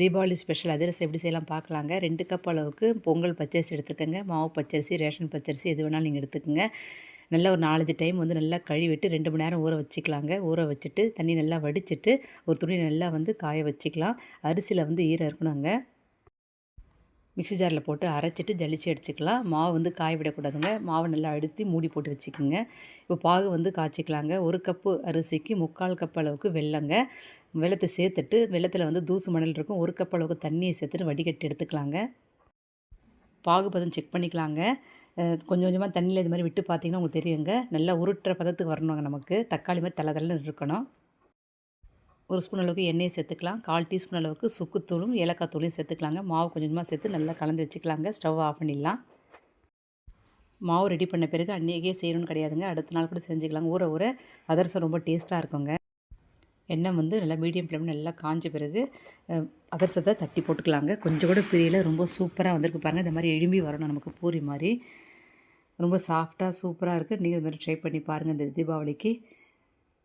Deepavali special அதிரசம் எப்படி செய்யலாம் பார்க்கலாங்க. ரெண்டு கப் அளவுக்கு பொங்கல் பச்சரிசி எடுத்துக்கோங்க. மாவு பச்சரிசி ரேஷன் பச்சரிசி எது வேணாலும் நீங்கள் எடுத்துக்கோங்க. நல்லா ஒரு நாலஞ்சு டைம் வந்து நல்லா கழுவிட்டு ரெண்டு மணி நேரம் ஊற வச்சுக்கலாங்க. ஊற வச்சுட்டு தண்ணி நல்லா வடிச்சிட்டு ஒரு துணி நல்லா வந்து காய வச்சுக்கலாம். அரிசியில் வந்து ஈரம் இருக்கணுங்க. மிக்ஸி ஜாரில் போட்டு அரைச்சிட்டு ஜலிச்சு அடிச்சுக்கலாம் மாவு வந்து காய விடக்கூடாதுங்க. மாவை நல்லா அழுத்தி மூடி போட்டு வச்சுக்கோங்க. இப்போ பாகு வந்து காய்ச்சிக்கலாங்க. ஒரு கப்பு அரிசிக்கு முக்கால் கப் அளவுக்கு வெள்ளங்க வெள்ளத்தை சேர்த்துட்டு வெள்ளத்தில் வந்து தூசு மணல் இருக்கும். ஒரு கப் அளவுக்கு தண்ணியை சேர்த்துட்டு வடிகட்டி எடுத்துக்கலாங்க. பாகு பதம் செக் பண்ணிக்கலாங்க. கொஞ்சம் கொஞ்சமாக தண்ணியில் இது மாதிரி விட்டு பார்த்தீங்கன்னா உங்களுக்கு தெரியுங்க. நல்லா உருட்டுற பதத்துக்கு வரணுங்க நமக்கு. தக்காளி மாதிரி தலை தலைன்னு இருக்கணும். ஒரு ஸ்பூன் அளவுக்கு எண்ணெயை சேர்த்துக்கலாம். கால் டீஸ்பூன் அளவுக்கு சுக்குத்தூளும் ஏலக்காய் தூளையும் சேர்த்துக்கலாங்க. மாவு கொஞ்சம் கொஞ்சமாக சேர்த்து நல்லா கலந்து வச்சுக்கலாங்க. ஸ்டவ் ஆஃப் பண்ணிடலாம். மாவு ரெடி பண்ண பிறகு அன்றைக்கே செய்யணும்னு கிடையாதுங்க. அடுத்த நாள் கூட செஞ்சுக்கலாங்க. ஊற ஊற அதிரசம் ரொம்ப டேஸ்ட்டாக இருக்குங்க. எண்ணெய் வந்து நல்லா மீடியம் ஃப்ளேம் நல்லா காஞ்ச பிறகு அஹ், தட்டி போட்டுக்கலாங்க. கொஞ்சம் கூட பிரியல. ரொம்ப சூப்பராக வந்திருக்கு பாருங்கள் இந்த மாதிரி எழும்பி வரணும் நமக்கு பூரி மாதிரி. ரொம்ப சாஃப்டாக சூப்பராக இருக்குது நீங்கள் இது மாதிரி ட்ரை பண்ணி பாருங்கள் இந்த தீபாவளிக்கு.